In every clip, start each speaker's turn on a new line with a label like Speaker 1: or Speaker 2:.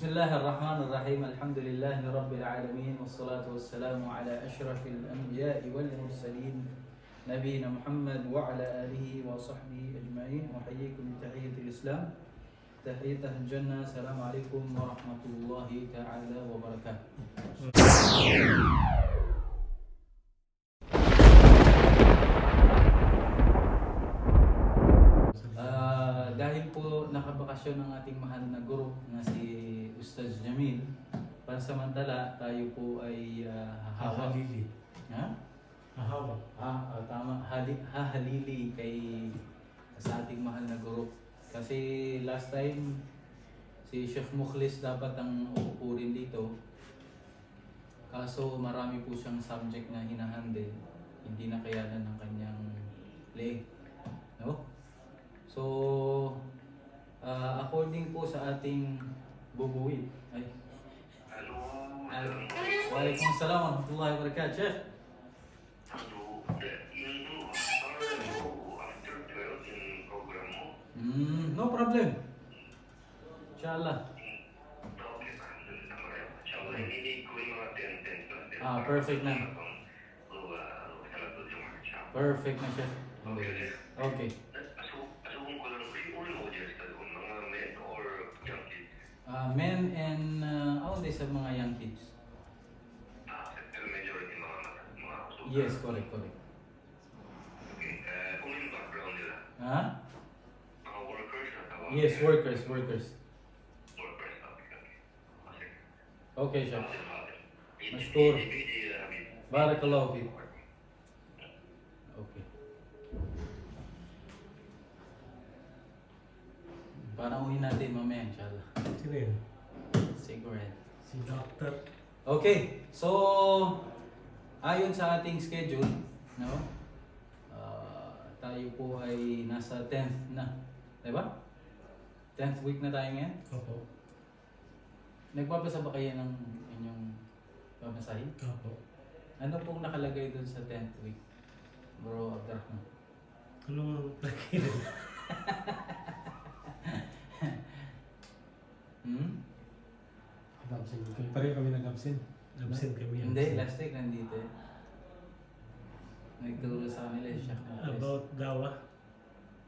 Speaker 1: بسم الله الرحمن الرحيم الحمد لله رب العالمين والصلاة والسلام على أشرف الأنبياء والمرسلين نبينا محمد وعلى آله وصحبه أجمعين وحييكم بتحية الإسلام تحية الجنة السلام عليكم ورحمة الله تعالى وبركاته nakabakasyon ng ating mahal na guro na si Ustaz Jamil, pansamantala tayo po ay uh, hahawak.
Speaker 2: Hahalili.
Speaker 1: Ha?
Speaker 2: Hahawa.
Speaker 1: Ah, ah, tama. Hali, hahalili kay sa ating mahal na guro. Kasi last time, si Sheikh Mukhlis dapat ang uupurin dito. Kaso marami po siyang subject na hinahandle. Hindi na kayanan ng kanyang leg. No? So, ah, according po sa ating bubuwid, ay,
Speaker 3: Hello.
Speaker 1: ay, Waalaikumsalam warahmatullahi wabarakatuh. Sheikh.
Speaker 3: Hello. Yung pangalan mo after 12 yung program mo.
Speaker 1: Mm, no problem. Inshallah.
Speaker 3: Okay pa. Inshallah, hindi ko yung mga 10-10 plus.
Speaker 1: Ah, perfect na. Perfect na siya.
Speaker 3: Okay.
Speaker 1: Uh, men and uh, all this sa mga young kids.
Speaker 3: Ah, pero majority mga mga asubong.
Speaker 1: Yes, correct, correct.
Speaker 3: Okay. Eh, kung yung background nila,
Speaker 1: Ha?
Speaker 3: mga workers na tawag.
Speaker 1: Yes, workers, workers.
Speaker 3: Workers, okay, okay. Okay.
Speaker 1: Okay siya.
Speaker 3: Mashkur.
Speaker 1: Mashkur. Barakallahu fi. Okay. Panauhin natin mamaya, inshallah.
Speaker 2: Sino yun?
Speaker 1: Cigarette.
Speaker 2: Si Doctor.
Speaker 1: Okay, so ayon sa ating schedule, no? ah, tayo po ay nasa 10th na, 'di ba? 10th week na tayo ngayon.
Speaker 2: Opo.
Speaker 1: Nagbabasa ba kayo ng inyong babasahin?
Speaker 2: Opo.
Speaker 1: Ano pong nakalagay doon sa 10th week? Bro Abdurrahman.
Speaker 2: Ano ang laki rin?
Speaker 1: Hmm?
Speaker 2: Absent kami. Pareho kami nag-absent. Absent kami.
Speaker 1: Hindi, last week nandito eh. Nagturo sa kanila siya.
Speaker 2: About dawa.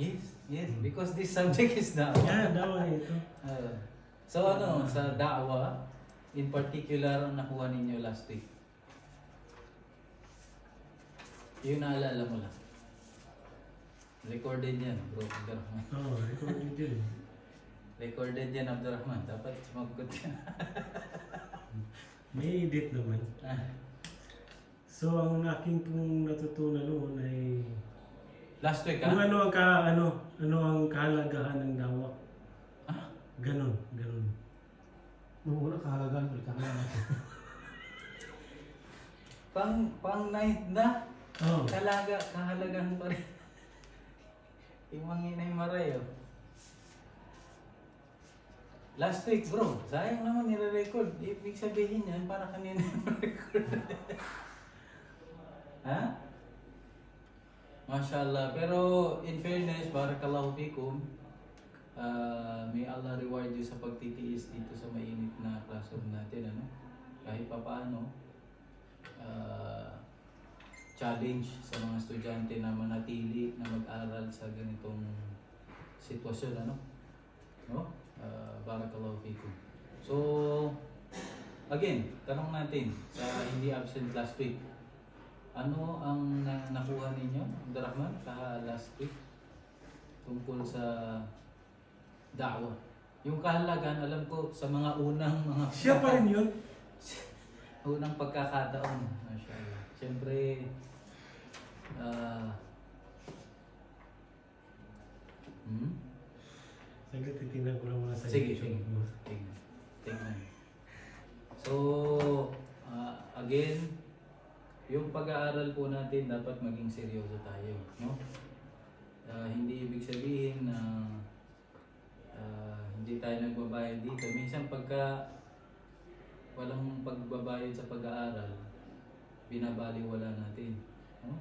Speaker 1: Yes, yes, because this subject is now.
Speaker 2: Yeah, dawa ito.
Speaker 1: Uh, so ano, sa da'wa, in particular ang nakuha ninyo last week? Yung naalala mo lang. Recorded yan, bro, Abdurrahman.
Speaker 2: Oo, oh, ikaw yun dyan.
Speaker 1: Recorded yan, Abdurrahman. Dapat sumagot ka.
Speaker 2: May edit naman.
Speaker 1: Ah,
Speaker 2: So, ang aking pong natutunan noon ay
Speaker 1: last week,
Speaker 2: kung
Speaker 1: ha?
Speaker 2: ano ang ka, ano, ano ang kahalagahan ng dawa.
Speaker 1: Ah,
Speaker 2: Ganon, ganon.
Speaker 4: Nung una kahalagaan, balik ka na.
Speaker 1: pang, pang ninth na,
Speaker 2: Oo.
Speaker 1: kalaga, kahalagan pa rin. Yung mga inay maray, oh. Last week, bro, sayang naman nire-record. Ibig sabihin yan, para kanina record. ha? Mashallah. Pero in fairness, barakallahu fikum, ah, may Allah reward you sa pagtitiis dito sa mainit na classroom natin. Ano? Kahit pa paano, ah, challenge sa mga estudyante na manatili na mag-aral sa ganitong sitwasyon. Ano? No? Uh, barakallahu fikum. So, again, tanong natin sa hindi absent last week. Ano ang na- nakuha ninyo, Abdurrahman, sa last week tungkol sa da'wah? Yung kahalagan, alam ko, sa mga unang mga...
Speaker 2: Siya pa rin yun.
Speaker 1: unang pagkakataon. Mashallah. Siyempre, ah... hmm?
Speaker 2: Saglit, titignan ko lang muna sa
Speaker 1: Sige,
Speaker 2: YouTube
Speaker 1: sige.
Speaker 2: mo.
Speaker 1: Tingnan. Tingnan. So, ah, again, yung pag-aaral po natin dapat maging seryoso tayo, no? Ah, hindi ibig sabihin na ah, hindi tayo nagbabayad dito. Minsan pagka walang pagbabayad sa pag-aaral, binabaliwala natin, no?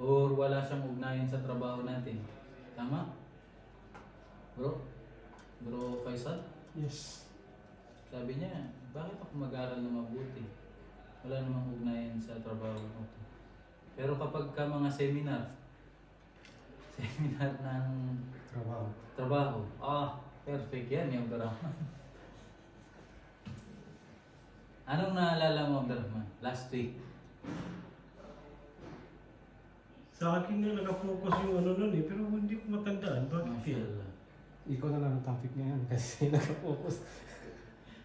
Speaker 1: Or wala siyang ugnayan sa trabaho natin. Tama? Bro? Bro Faisal?
Speaker 4: Yes.
Speaker 1: Sabi niya, bakit ako mag-aral na mabuti? Wala namang ugnayan sa trabaho ko. Pero kapag ka mga seminar, seminar ng
Speaker 4: Trabaho.
Speaker 1: trabaho, ah, perfect yan yung drama. Anong naalala mo, Abdurrahman? Last week?
Speaker 2: Sa akin nga nakapokus yung ano nun eh, pero hindi ko matandaan. Bakit?
Speaker 1: Mashallah.
Speaker 4: Ikaw na lang ang topic ngayon kasi nakapokus.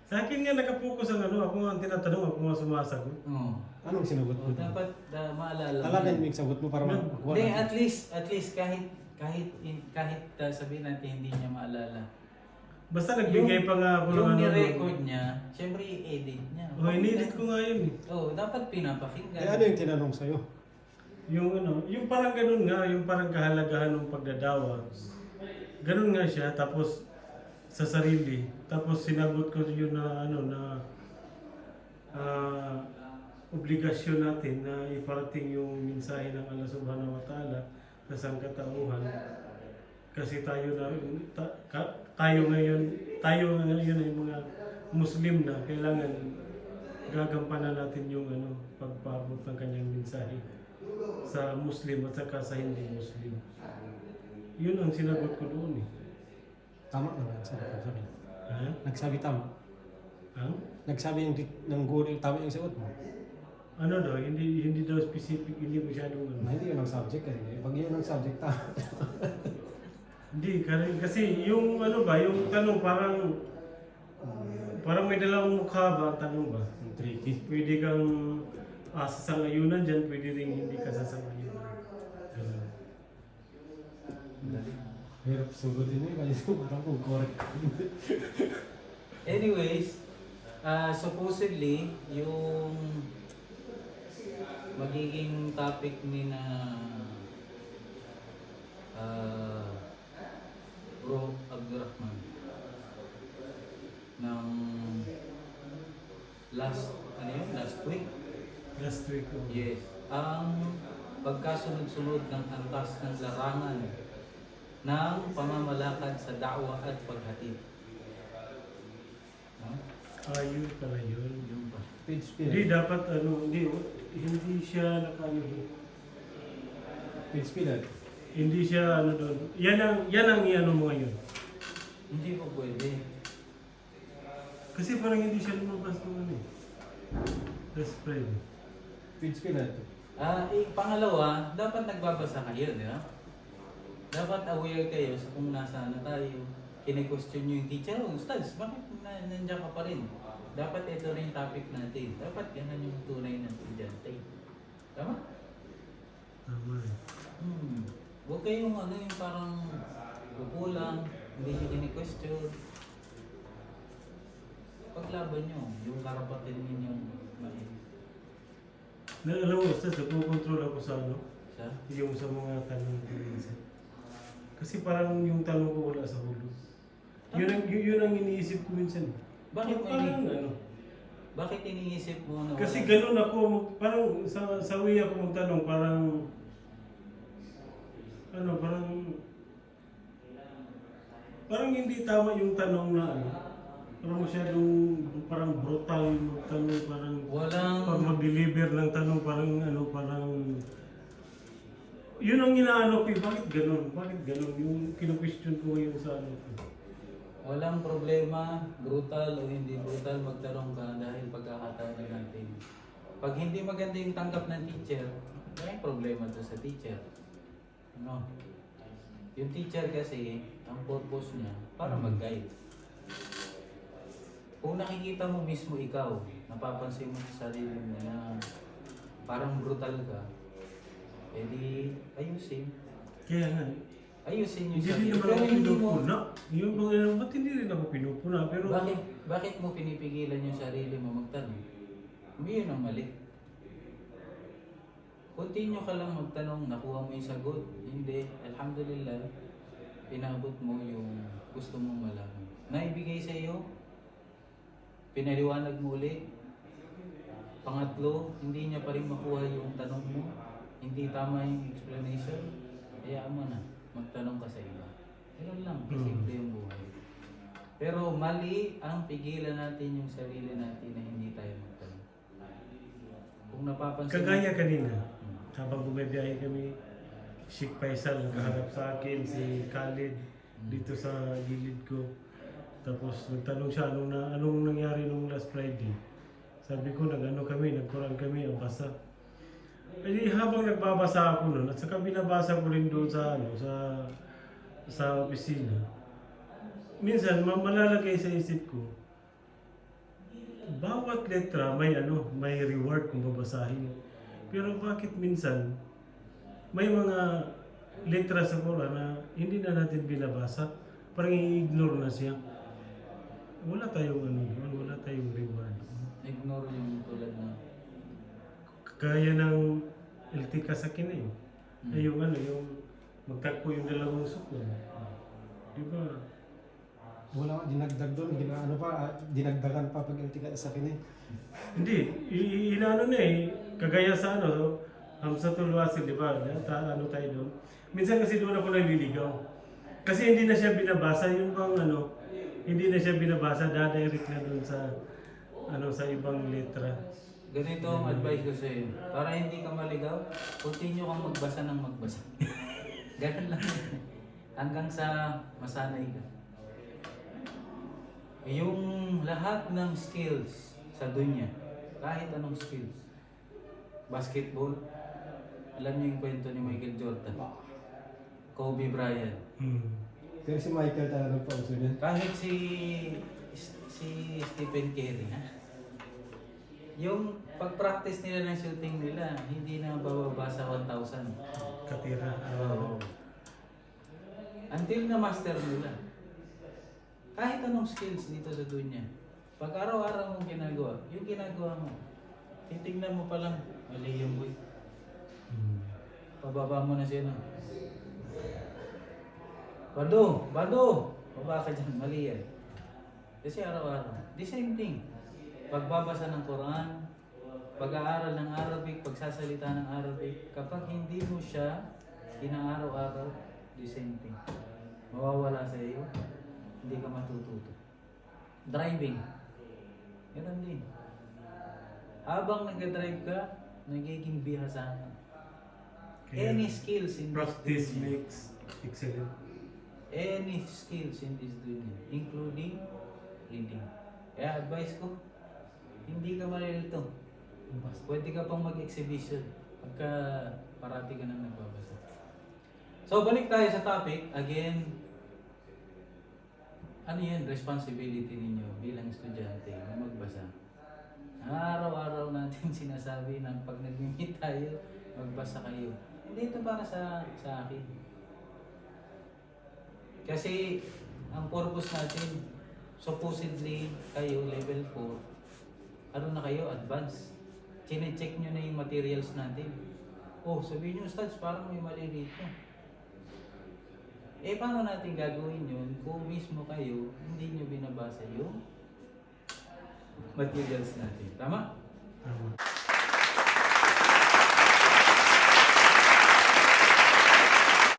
Speaker 2: Sa akin nga nakapokus ang ano, ako nga ang tinatanong, ako nga sumasagot.
Speaker 1: Oo.
Speaker 4: Anong sinagot mo?
Speaker 1: Oh, dapat da, maalala mo.
Speaker 4: Alamin mo
Speaker 1: yun.
Speaker 4: yung sagot mo para
Speaker 2: Hindi,
Speaker 4: makuha
Speaker 1: Hindi, at least, at least kahit kahit in- kahit uh, sabihin natin hindi niya maalala.
Speaker 2: Basta nagbigay pa nga ako ng
Speaker 1: yung
Speaker 2: ano.
Speaker 1: ni-record niya, syempre i-edit niya.
Speaker 2: Oh, inedit ko nga yun eh.
Speaker 1: Oh, dapat pinapakinggan.
Speaker 4: Eh, ano yung tinanong sa'yo?
Speaker 2: Yung ano, yung parang ganun nga, yung parang kahalagahan ng pagdadawa. Ganun nga siya, tapos sa sarili. Tapos sinagot ko yun na ano na ah, obligasyon natin na iparating yung mensahe ng Allah Subhanahu wa Ta'ala sa sangkatauhan. Kasi tayo na ta- ka- tayo ngayon, tayo ngayon ay mga Muslim na kailangan gagampanan natin yung ano pagpaabot ng kanyang mensahe sa Muslim at saka sa hindi Muslim. Yun ang sinagot ko doon eh.
Speaker 4: Tama naman sabi ko sabi.
Speaker 2: Ha?
Speaker 4: Nagsabi tama.
Speaker 2: Ang?
Speaker 4: Nagsabi yung ng guro tama yung sagot mo.
Speaker 2: Ano daw, hindi hindi daw specific, hindi masyadong ano.
Speaker 4: Na hindi yun ang subject eh. Pag yun ang subject tama.
Speaker 2: Hindi, kasi, yung ano ba, yung tanong parang parang may dalawang mukha ba ang tanong ba?
Speaker 4: Tricky.
Speaker 2: Pwede kang uh, sasangayunan dyan, pwede rin hindi ka sasangayunan. Ganun.
Speaker 4: Hirap sugutin eh. Kasi parang kung correct.
Speaker 1: Anyways, uh, supposedly, yung magiging topic ni na uh, Bro Abdurrahman ng last, ano yun, last week?
Speaker 2: Last week. oh.
Speaker 1: Yes. Ang pagkasunod-sunod ng antas ng larangan ng pamamalakad sa da'wa at paghatid. No?
Speaker 2: Ayun pala yun.
Speaker 1: Yung ba?
Speaker 4: Page
Speaker 2: Hindi
Speaker 4: speed.
Speaker 2: dapat ano, hindi, hindi siya nakano.
Speaker 4: Page speed.
Speaker 2: Hindi siya ano doon. Yan ang yan ang iano mo ngayon.
Speaker 1: Hindi ko pwede.
Speaker 2: Kasi parang hindi siya lumabas ng ano eh. The spread.
Speaker 4: Page.
Speaker 1: Ah, eh, pangalawa, dapat nagbabasa kayo, di ba? Dapat aware kayo sa kung nasa na tayo. Kine-question nyo yung teacher, oh, Ustads, bakit na, nandiyan ka pa rin? Dapat ito rin yung topic natin. Dapat yan yung tunay ng estudyante. Tama?
Speaker 2: Tama eh.
Speaker 1: Hmm. Huwag kayong ano yung parang kukulang, hindi nyo kini-question. Paglaban nyo, yung karapatan ninyong mai-
Speaker 2: Na, alam mo, sa control ako sa ano,
Speaker 1: sa
Speaker 2: yung sa mga tanong. Kasi parang yung tanong ko wala sa hulo. Yun ang, yun, yun ang iniisip ko minsan. eh.
Speaker 1: Bakit
Speaker 2: Yung parang
Speaker 1: ini-
Speaker 2: ano?
Speaker 1: Bakit iniisip mo na
Speaker 2: Kasi
Speaker 1: wala-
Speaker 2: ganun ako, mag- parang sa, sa way ako magtanong, parang ano, parang parang hindi tama yung tanong na ano. Parang masyadong parang brutal yung tanong, parang
Speaker 1: Walang
Speaker 2: pag mag-deliver ng tanong, parang ano, parang yun ang inaano ko, eh, bakit ganun? Bakit ganun? Yung kino-question ko yung sa ano ko.
Speaker 1: walang problema, brutal o hindi brutal, magtanong ka dahil pagkakataon na natin. Pag hindi maganda yung tanggap ng teacher, may problema to sa teacher. Ano? Yung teacher kasi, ang purpose niya, para mag-guide. Kung nakikita mo mismo ikaw, napapansin mo sa sarili mo na parang brutal ka, edi ayusin.
Speaker 2: Kaya nga,
Speaker 1: Ayusin yung
Speaker 2: hindi rin naman
Speaker 1: Pero
Speaker 2: ako
Speaker 1: hindi mo,
Speaker 2: pinupuna. Yung mga ano, ba't hindi rin ako pinupuna? Pero
Speaker 1: bakit, bakit mo pinipigilan yung sarili mo magtanong? Yun ang mali. Continue ka lang magtanong, nakuha mo yung sagot. Hindi, alhamdulillah, pinabot mo yung gusto mong malaman. Naibigay sa iyo, pinaliwanag mo ulit. Pangatlo, hindi niya pa rin makuha yung tanong mo. Hindi tama yung explanation. Hayaan mo na, magtanong ka sa iba. Ganun lang,
Speaker 2: Hmm.
Speaker 1: simple yung buhay. Pero mali ang pigilan natin yung sarili natin na hindi tayo magtanong. Kung napapansin
Speaker 2: Kagaya kanina, habang bumibiyahe kami, Sheikh Faisal nakaharap sa akin, si Khalid dito sa gilid ko. Tapos nagtanong siya anong, na, anong nangyari nung last Friday. Sabi ko, nag-ano kami, nagkuran kami, ang basa. Eh habang nagbabasa ako noon, at saka binabasa ko rin doon sa, ano, sa, sa opisina. Minsan, ma- malalagay sa isip ko, bawat letra may ano, may reward kung babasahin. Pero bakit minsan may mga letra sa Quran na hindi na natin binabasa, parang i-ignore na siya. Wala tayong ano wala tayong reward.
Speaker 1: ignore yung tulad na
Speaker 2: Kaya ng Iltika sa kina eh.
Speaker 1: Hmm.
Speaker 2: Ay yung ano, yung magtagpo yung dalawang sukol. Di ba?
Speaker 4: Wala ka, dinagdag doon. Gina, ano pa, ah, dinagdagan pa pag iltika sa akin eh.
Speaker 2: Hindi, i- inaano na eh, kagaya sa ano, Hamsatul Wasil, di ba? Ta, ano tayo doon. Minsan kasi doon ako naliligaw. Kasi hindi na siya binabasa, yung bang ano, hindi na siya binabasa, dadirect na doon sa, ano, sa ibang letra.
Speaker 1: Ganito ang advice ko sa iyo. Para hindi ka maligaw, continue kang magbasa ng magbasa. Ganun lang. Hanggang sa masanay ka. Yung lahat ng skills sa dunya, kahit anong skills, basketball, alam niyo yung kwento ni Michael Jordan, Kobe Bryant,
Speaker 2: Hmm.
Speaker 4: Pero si Michael talaga nagpauso niyan.
Speaker 1: kahit si si Stephen Curry, ha? Yung pag-practice nila ng shooting nila, hindi na bababa sa 1,000.
Speaker 2: Katira.
Speaker 1: Oo. Until na master nila. Kahit anong skills dito sa dunya, pag araw-araw mong ginagawa, yung ginagawa mo, titignan mo pa lang, mali yung boy.
Speaker 2: Hmm.
Speaker 1: Pababa mo na siya na. Bado, Bado! Baba ka dyan, mali yan. Kasi araw-araw. The same thing. Pagbabasa ng Quran, pag-aaral ng Arabic, pagsasalita ng Arabic, kapag hindi mo siya inaaraw-araw, the same thing. Mawawala sa iyo, hindi ka matututo. Driving. Ganun din. Habang nag-drive ka, nagiging bihasa ka. Any skills in
Speaker 2: Practice
Speaker 1: this dunya,
Speaker 2: makes excellent.
Speaker 1: any skills in this dunya, including reading. Kaya advice ko, hindi ka malilito. Pwede ka pang mag-exhibition pagka parati ka nang nagbabasa. So, balik tayo sa topic. Again, ano yan, responsibility ninyo bilang estudyante na magbasa. Araw-araw natin sinasabi na pag nag-meet tayo, magbasa kayo. Hindi ito para sa, sa akin. Kasi, ang purpose natin, supposedly kayo, level 4, ano na kayo, advance. Chine-check nyo na yung materials natin. Oh, sabihin nyo, Stads, parang may mali dito. Eh, paano natin gagawin yun kung mismo kayo, hindi nyo binabasa yung materials natin. Tama?
Speaker 2: Tama.